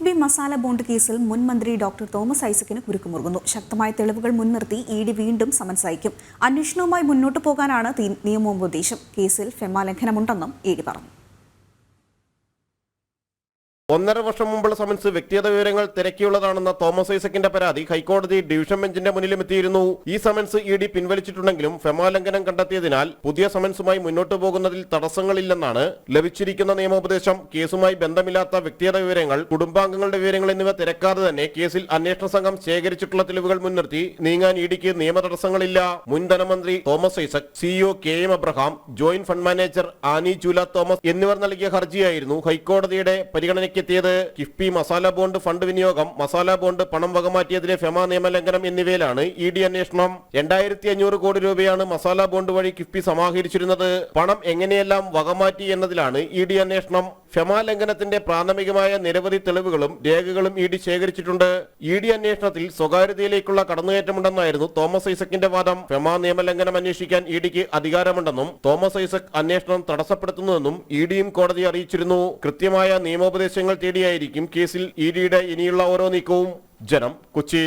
KIIFB masala bond കേസിൽ മുൻ മന്ത്രി ഡോക്ടർ തോമസ് ഐസക്കിന് കുരുക്കുമുറുകുന്നു. ശക്തമായ തെളിവുകൾ മുൻനിർത്തി ഇ ഡി വീണ്ടും സമൻസ് അയക്കും. അന്വേഷണവുമായി മുന്നോട്ടു പോകാനാണ് നിയമോപദേശം കേസിൽ ഫെമ ലംഘനമുണ്ടെന്നും ഇ ഡി പറഞ്ഞു. ഒന്നര വർഷം മുമ്പുള്ള സമൻസ് വ്യക്തിഗത വിവരങ്ങൾ തിരക്കിയുള്ളതാണെന്ന തോമസ് ഐസക്കിന്റെ പരാതി ഹൈക്കോടതി ഡിവിഷൻ ബെഞ്ചിന്റെ മുന്നിലും എത്തിയിരുന്നു ഈ സമൻസ് ഇ ഡി പിൻവലിച്ചിട്ടുണ്ടെങ്കിലും ഫെമാലംഘനം കണ്ടെത്തിയതിനാൽ പുതിയ സമൻസുമായി മുന്നോട്ട് പോകുന്നതിൽ തടസ്സങ്ങളില്ലെന്നാണ് ലഭിച്ചിരിക്കുന്ന നിയമോപദേശം. കേസുമായി ബന്ധമില്ലാത്ത വ്യക്തിഗത വിവരങ്ങൾ കുടുംബാംഗങ്ങളുടെ വിവരങ്ങൾ എന്നിവ തിരക്കാതെ തന്നെ കേസിൽ അന്വേഷണ സംഘം ശേഖരിച്ചിട്ടുള്ള തെളിവുകൾ മുൻനിർത്തി നീങ്ങാൻ ഇ ഡിക്ക് നിയമ തടസ്സങ്ങളില്ല. മുൻ ധനമന്ത്രി Thomas Isaac CEO K M Abraham joint fund manager Annie Choola Thomas എന്നിവർ നൽകിയ ഹർജിയായിരുന്നു ഹൈക്കോടതിയുടെ പരിഗണനയ്ക്കെത്തിയത് കിഫ്ബി മസാല ബോണ്ട് ഫണ്ട് വിനിയോഗം മസാല ബോണ്ട് പണം വകമാറ്റിയതിലെ ഫെമ നിയമലംഘനം എന്നിവയിലാണ് ഇ ഡി അന്വേഷണം. രണ്ടായിരത്തി അഞ്ഞൂറ് കോടി രൂപയാണ് മസാല ബോണ്ട് വഴി കിഫ്ബി സമാഹരിച്ചിരുന്നത്. പണം എങ്ങനെയെല്ലാം വകമാറ്റി എന്നതിലാണ് ഇ ഡി അന്വേഷണം. ഫെമ ലംഘനത്തിന്റെ പ്രാഥമികമായ നിരവധി തെളിവുകളും രേഖകളും ഇ ഡി ശേഖരിച്ചിട്ടുണ്ട്. ഇ ഡി അന്വേഷണത്തിൽ സ്വകാര്യതയിലേക്കുള്ള കടന്നുകയറ്റമുണ്ടെന്നായിരുന്നു തോമസ് ഐസക്കിന്റെ വാദം. ഫെമ നിയമലംഘനം അന്വേഷിക്കാൻ ഇ ഡിക്ക് അധികാരമുണ്ടെന്നും തോമസ് ഐസക് അന്വേഷണം തടസ്സപ്പെടുത്തുന്നുവെന്നും ഇ ഡിയും കോടതി അറിയിച്ചിരുന്നു. കൃത്യമായ നിയമോപദേശങ്ങൾ തേടിയായിരിക്കും കേസിൽ ഇ ഡിയുടെ ഇനിയുള്ള ഓരോ നീക്കവും. ജനം കൊച്ചി.